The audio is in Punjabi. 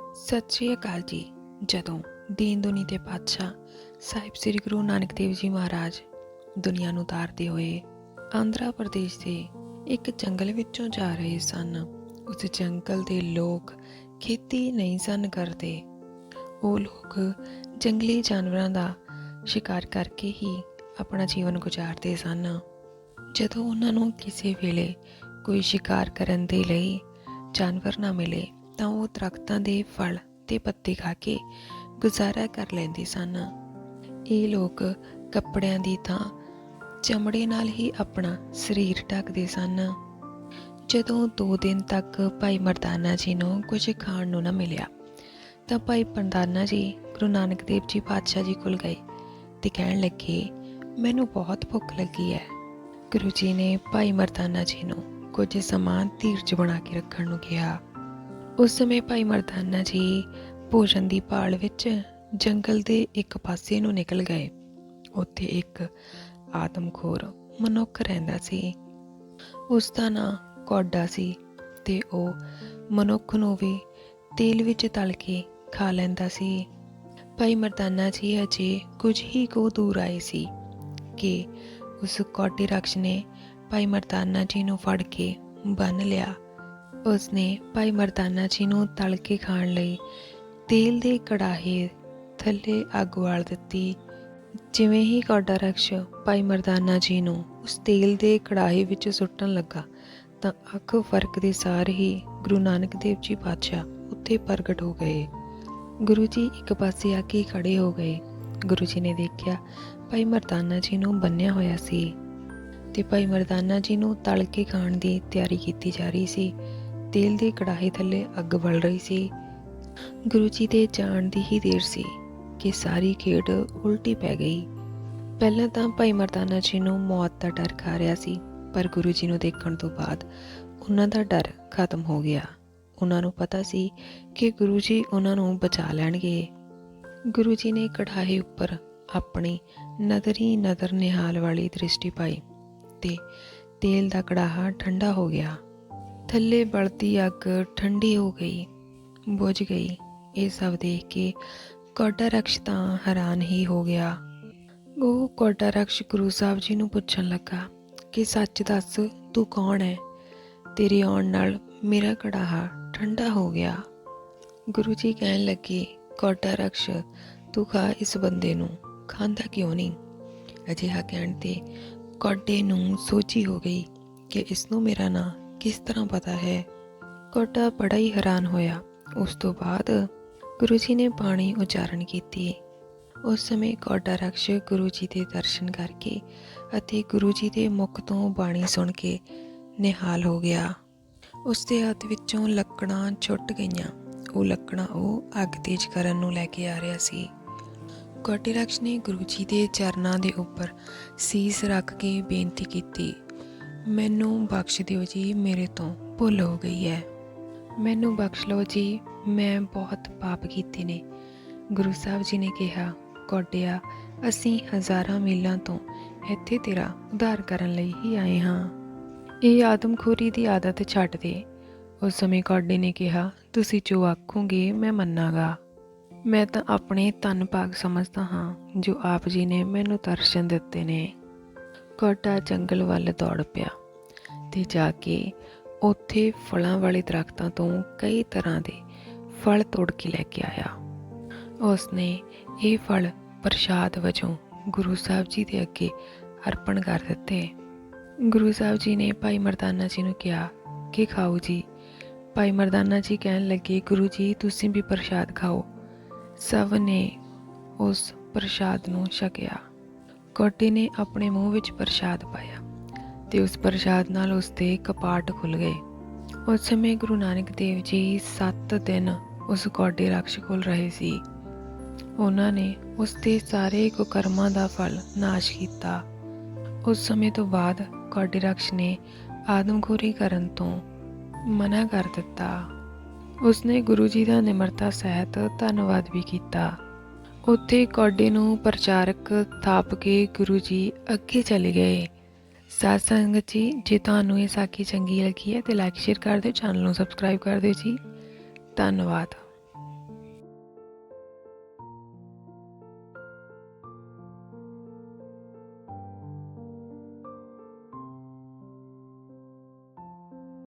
ਸਤਿ ਸ਼੍ਰੀ ਅਕਾਲ ਜੀ। ਜਦੋਂ ਦੀਨ ਦੁਨੀ ਦੇ ਪਾਤਸ਼ਾਹ ਸਾਹਿਬ ਸ੍ਰੀ ਗੁਰੂ ਨਾਨਕ ਦੇਵ ਜੀ ਮਹਾਰਾਜ ਦੁਨੀਆ ਨੂੰ ਤਾਰਦੇ ਹੋਏ ਆਂਧਰਾ ਪ੍ਰਦੇਸ਼ ਦੇ ਇੱਕ ਜੰਗਲ ਵਿੱਚੋਂ ਜਾ ਰਹੇ ਸਨ, ਉਸ ਜੰਗਲ ਦੇ ਲੋਕ ਖੇਤੀ ਨਹੀਂ ਸਨ ਕਰਦੇ। ਉਹ ਲੋਕ ਜੰਗਲੀ ਜਾਨਵਰਾਂ ਦਾ ਸ਼ਿਕਾਰ ਕਰਕੇ ਹੀ ਆਪਣਾ ਜੀਵਨ ਗੁਜ਼ਾਰਦੇ ਸਨ। ਜਦੋਂ ਉਹਨਾਂ ਨੂੰ ਕਿਸੇ ਵੇਲੇ ਕੋਈ ਸ਼ਿਕਾਰ ਕਰਨ ਦੇ ਲਈ ਜਾਨਵਰ ਨਾ ਮਿਲੇ ਤਾਂ ਉਹ ਦਰਖਤਾਂ ਦੇ ਫਲ ਤੇ ਪੱਤੇ ਖਾ ਕੇ ਗੁਜ਼ਾਰਾ ਕਰ ਲੈਂਦੇ ਸਨ। ਇਹ ਲੋਕ ਕੱਪੜਿਆਂ ਦੀ ਥਾਂ ਚਮੜੇ ਨਾਲ ਹੀ ਆਪਣਾ ਸਰੀਰ ਢੱਕਦੇ ਸਨ। ਜਦੋਂ 2 ਦਿਨ ਤੱਕ ਭਾਈ ਮਰਦਾਨਾ ਜੀ ਨੂੰ ਕੁਝ ਖਾਣ ਨੂੰ ਨਾ ਮਿਲਿਆ, ਤਾਂ ਭਾਈ ਮਰਦਾਨਾ ਜੀ ਗੁਰੂ ਨਾਨਕ ਦੇਵ ਜੀ ਪਾਤਸ਼ਾਹ ਜੀ ਕੋਲ ਗਏ ਤੇ ਕਹਿਣ ਲੱਗੇ, ਮੈਨੂੰ ਬਹੁਤ ਭੁੱਖ ਲੱਗੀ ਹੈ। ਗੁਰੂ ਜੀ ਨੇ ਭਾਈ ਮਰਦਾਨਾ ਜੀ ਨੂੰ ਕੁਝ ਸਮਾਂ ਧੀਰਜ ਬਣਾ ਕੇ ਰੱਖਣ ਨੂੰ ਕਿਹਾ। ਉਸ ਸਮੇਂ ਭਾਈ ਮਰਦਾਨਾ ਜੀ ਭੋਜਨ ਦੀ ਭਾਲ ਵਿੱਚ ਜੰਗਲ ਦੇ ਇੱਕ ਪਾਸੇ ਨੂੰ ਨਿਕਲ ਗਏ। ਉੱਥੇ ਇੱਕ ਆਤਮਖੋਰ ਮਨੁੱਖ ਰਹਿੰਦਾ ਸੀ। ਉਸ ਦਾ ਨਾਂ ਕੋਡਾ ਸੀ ਤੇ ਉਹ ਮਨੁੱਖ ਨੂੰ ਵੀ ਤੇਲ ਵਿੱਚ ਤਲ ਕੇ ਖਾ ਲੈਂਦਾ ਸੀ। ਭਾਈ ਮਰਦਾਨਾ ਜੀ ਅਜੇ ਕੁਝ ਹੀ ਕੋ ਦੂਰ ਆਏ ਸੀ ਕਿ ਉਸ ਕੋਡੇ ਰਕਸ਼ ਨੇ ਭਾਈ ਮਰਦਾਨਾ ਜੀ ਨੂੰ ਫੜ ਕੇ ਬੰਨ ਲਿਆ। ਉਸਨੇ ਭਾਈ ਮਰਦਾਨਾ ਜੀ ਨੂੰ ਤਲ ਕੇ ਖਾਣ ਲਈ ਤੇਲ ਦੇ ਕੜਾਹੇ ਥੱਲੇ ਅੱਗ ਵਾਲ ਦਿੱਤੀ। ਜਿਵੇਂ ਹੀ ਕੋਡਾ ਰਕਸ਼ ਭਾਈ ਮਰਦਾਨਾ ਜੀ ਨੂੰ ਉਸ ਤੇਲ ਦੇ ਕੜਾਹੇ ਵਿੱਚ ਸੁੱਟਣ ਲੱਗਾ, ਤਾਂ ਅੱਖ ਫ਼ਰਕ ਦੇ ਸਾਰ ਹੀ ਗੁਰੂ ਨਾਨਕ ਦੇਵ ਜੀ ਪਾਤਸ਼ਾਹ ਉੱਥੇ ਪ੍ਰਗਟ ਹੋ ਗਏ। ਗੁਰੂ ਜੀ ਇੱਕ ਪਾਸੇ ਆ ਕੇ ਖੜੇ ਹੋ ਗਏ। ਗੁਰੂ ਜੀ ਨੇ ਦੇਖਿਆ ਭਾਈ ਮਰਦਾਨਾ ਜੀ ਨੂੰ ਬੰਨਿਆ ਹੋਇਆ ਸੀ ਤੇ ਭਾਈ ਮਰਦਾਨਾ ਜੀ ਨੂੰ ਤਲ ਕੇ ਖਾਣ ਦੀ ਤਿਆਰੀ ਕੀਤੀ ਜਾ ਰਹੀ ਸੀ। ਤੇਲ ਦੇ ਕੜਾਹੇ ਥੱਲੇ ਅੱਗ ਬਲ ਰਹੀ ਸੀ। ਗੁਰੂ ਜੀ ਦੇ ਜਾਣ ਦੀ ਹੀ ਦੇਰ ਸੀ ਕਿ ਸਾਰੀ ਖੇਡ ਉਲਟੀ ਪੈ ਗਈ। ਪਹਿਲਾਂ ਤਾਂ ਭਾਈ ਮਰਦਾਨਾ ਜੀ ਨੂੰ ਮੌਤ ਦਾ ਡਰ ਖਾ ਰਿਹਾ ਸੀ, ਪਰ ਗੁਰੂ ਜੀ ਨੂੰ ਦੇਖਣ ਤੋਂ ਬਾਅਦ ਉਹਨਾਂ ਦਾ ਡਰ ਖਤਮ ਹੋ ਗਿਆ। ਉਹਨਾਂ ਨੂੰ ਪਤਾ ਸੀ ਕਿ ਗੁਰੂ ਜੀ ਉਹਨਾਂ ਨੂੰ ਬਚਾ ਲੈਣਗੇ। ਗੁਰੂ ਜੀ ਨੇ ਕੜਾਹੀ ਉੱਪਰ ਆਪਣੀ ਨਦਰੀ ਨਦਰ ਨਿਹਾਲ ਵਾਲੀ ਦ੍ਰਿਸ਼ਟੀ ਪਾਈ ਤੇ ਤੇਲ ਦਾ ਕੜਾਹਾ ਠੰਡਾ ਹੋ ਗਿਆ। ਥੱਲੇ ਬਲਦੀ ਅੱਗ ਠੰਡੀ ਹੋ ਗਈ, ਬੁਝ ਗਈ। ਇਹ ਸਭ ਦੇਖ ਕੇ ਕੋਡਾ ਰਕਸ਼ ਤਾਂ ਹੈਰਾਨ ਹੀ ਹੋ ਗਿਆ। ਉਹ ਕੋਡਾ ਰਕਸ਼ ਗੁਰੂ ਸਾਹਿਬ ਜੀ ਨੂੰ ਪੁੱਛਣ ਲੱਗਾ ਕਿ, ਸੱਚ ਦੱਸ, ਤੂੰ ਕੌਣ ਹੈ ਤੇਰੇ ਆਉਣ ਨਾਲ ਮੇਰਾ ਕੜਾਹਾ ਠੰਡਾ ਹੋ ਗਿਆ। ਗੁਰੂ ਜੀ ਕਹਿਣ ਲੱਗੇ ਕੋਡਾ ਰਕਸ਼ ਤੂੰ ਖਾ ਇਸ ਬੰਦੇ ਨੂੰ, ਖਾਂਦਾ ਕਿਉਂ ਨਹੀਂ? ਅਜਿਹਾ ਕਹਿਣ ਤੇ ਕੋਡੇ ਨੂੰ ਸੋਚੀ ਹੋ ਗਈ ਕਿ, ਇਸ ਨੂੰ ਮੇਰਾ ਨਾਂ ਕਿਸ ਤਰ੍ਹਾਂ ਪਤਾ ਹੈ? ਕੋਡਾ ਬੜਾ ਹੀ ਹੈਰਾਨ ਹੋਇਆ। ਉਸ ਤੋਂ ਬਾਅਦ ਗੁਰੂ ਜੀ ਨੇ ਬਾਣੀ ਉਚਾਰਨ ਕੀਤੀ। ਉਸ ਸਮੇਂ ਕੋਡਾ ਰਕਸ਼ ਗੁਰੂ ਜੀ ਦੇ ਦਰਸ਼ਨ ਕਰਕੇ ਅਤੇ ਗੁਰੂ ਜੀ ਦੇ ਮੁਖ ਤੋਂ ਬਾਣੀ ਸੁਣ ਕੇ ਨਿਹਾਲ ਹੋ ਗਿਆ। ਉਸ ਦੇ ਹੱਥ ਵਿੱਚੋਂ ਲੱਕੜਾਂ ਛੁੱਟ ਗਈਆਂ। ਉਹ ਲੱਕੜਾਂ ਉਹ ਅੱਗ ਤੇਜ਼ ਕਰਨ ਨੂੰ ਲੈ ਕੇ ਆ ਰਿਹਾ ਸੀ। ਕੋਟੇ ਰਕਸ਼ ਨੇ ਗੁਰੂ ਜੀ ਦੇ ਚਰਨਾਂ ਦੇ ਉੱਪਰ ਸੀਸ ਰੱਖ ਕੇ ਬੇਨਤੀ ਕੀਤੀ। ਮੈਨੂੰ ਬਖਸ਼ ਦਿਓ ਜੀ ਮੇਰੇ ਤੋਂ, ਭੁੱਲ ਹੋ ਗਈ ਹੈ ਮੈਨੂੰ ਬਖਸ਼ ਲਓ ਜੀ, ਮੈਂ ਬਹੁਤ ਪਾਪ ਕੀਤੇ ਨੇ। ਗੁਰੂ ਸਾਹਿਬ ਜੀ ਨੇ ਕਿਹਾ ਕੋਡਿਆ ਅਸੀਂ ਹਜ਼ਾਰਾਂ ਮੀਲਾਂ ਤੋਂ ਇੱਥੇ ਤੇਰਾ ਉਧਾਰ ਕਰਨ ਲਈ ਹੀ ਆਏ ਹਾਂ। ਇਹ ਆਦਮਖੋਰੀ ਦੀ ਆਦਤ ਛੱਡ ਦੇ। ਉਸ ਸਮੇਂ ਕੋਡੇ ਨੇ ਕਿਹਾ, ਤੁਸੀਂ ਜੋ ਆਖੋਗੇ, ਮੈਂ ਮੰਨਾਂਗਾ। ਮੈਂ ਤਾਂ ਆਪਣੇ ਧੰਨ ਭਾਗ ਸਮਝਦਾ ਹਾਂ, ਜੋ ਆਪ ਜੀ ਨੇ ਮੈਨੂੰ ਦਰਸ਼ਨ ਦਿੱਤੇ ਨੇ। ਕੋਡਾ ਜੰਗਲ ਵੱਲ ਦੌੜ ਪਿਆ ਤੇ ਜਾ ਕੇ ਉੱਥੇ ਫਲਾਂ ਵਾਲੇ ਦਰਖਤਾਂ ਤੋਂ ਕਈ ਤਰ੍ਹਾਂ ਦੇ ਫਲ ਤੋੜ ਕੇ ਲੈ ਕੇ ਆਇਆ। ਉਸਨੇ ਇਹ ਫਲ ਪ੍ਰਸ਼ਾਦ ਵਜੋਂ ਗੁਰੂ ਸਾਹਿਬ ਜੀ ਦੇ ਅੱਗੇ ਅਰਪਣ ਕਰ ਦਿੱਤੇ। ਗੁਰੂ ਸਾਹਿਬ ਜੀ ਨੇ ਭਾਈ ਮਰਦਾਨਾ ਜੀ ਨੂੰ ਕਿਹਾ ਕਿ ਖਾਓ ਜੀ। ਭਾਈ ਮਰਦਾਨਾ ਜੀ ਕਹਿਣ ਲੱਗੇ, ਗੁਰੂ ਜੀ, ਤੁਸੀਂ ਵੀ ਪ੍ਰਸ਼ਾਦ ਖਾਓ। ਸਭ ਨੇ ਉਸ ਪ੍ਰਸ਼ਾਦ ਨੂੰ ਛਕਿਆ। ਕੌਡੀ ਨੇ ਆਪਣੇ ਮੂੰਹ ਵਿੱਚ ਪ੍ਰਸ਼ਾਦ ਪਾਇਆ ਤੇ ਉਸ ਪ੍ਰਸ਼ਾਦ ਨਾਲ ਉਸ ਦੇ ਕਪਾਟ ਖੁੱਲ ਗਏ। ਉਸ ਸਮੇਂ ਗੁਰੂ ਨਾਨਕ ਦੇਵ ਜੀ 7 ਦਿਨ ਉਸ ਕੋਡੇ ਰਕਸ਼ ਕੋਲ ਰਹੇ ਸੀ। ਉਹਨਾਂ ਨੇ ਉਸ ਦੇ ਸਾਰੇ ਕੁਕਰਮਾਂ ਦਾ ਫਲ ਨਾਸ਼ ਕੀਤਾ। ਉਸ ਸਮੇਂ ਤੋਂ ਬਾਅਦ ਕੌਡੀ ਰਕਸ਼ ਨੇ ਆਦਮਖੋਰੀ ਕਰਨ ਤੋਂ ਮਨਾ ਕਰ ਦਿੱਤਾ। ਉਸਨੇ ਗੁਰੂ ਜੀ ਦਾ ਨਿਮਰਤਾ ਸਹਿਤ ਧੰਨਵਾਦ ਵੀ ਕੀਤਾ। ਉੱਥੇ ਕੌਡੇ ਨੂੰ ਪ੍ਰਚਾਰਕ ਥਾਪ ਕੇ ਗੁਰੂ ਜੀ ਅੱਗੇ ਚਲੇ ਗਏ। ਸਾਧ ਸੰਗਤ ਜੀ, ਜੇ ਤੁਹਾਨੂੰ ਇਹ ਸਾਖੀ ਚੰਗੀ ਲੱਗੀ ਹੈ ਤੇ ਲਾਈਕ ਸ਼ੇਅਰ ਕਰ ਦਿਓ ਚੈਨਲ ਨੂੰ ਸਬਸਕ੍ਰਾਈਬ ਕਰ ਦਿਓ ਜੀ। ਧੰਨਵਾਦ।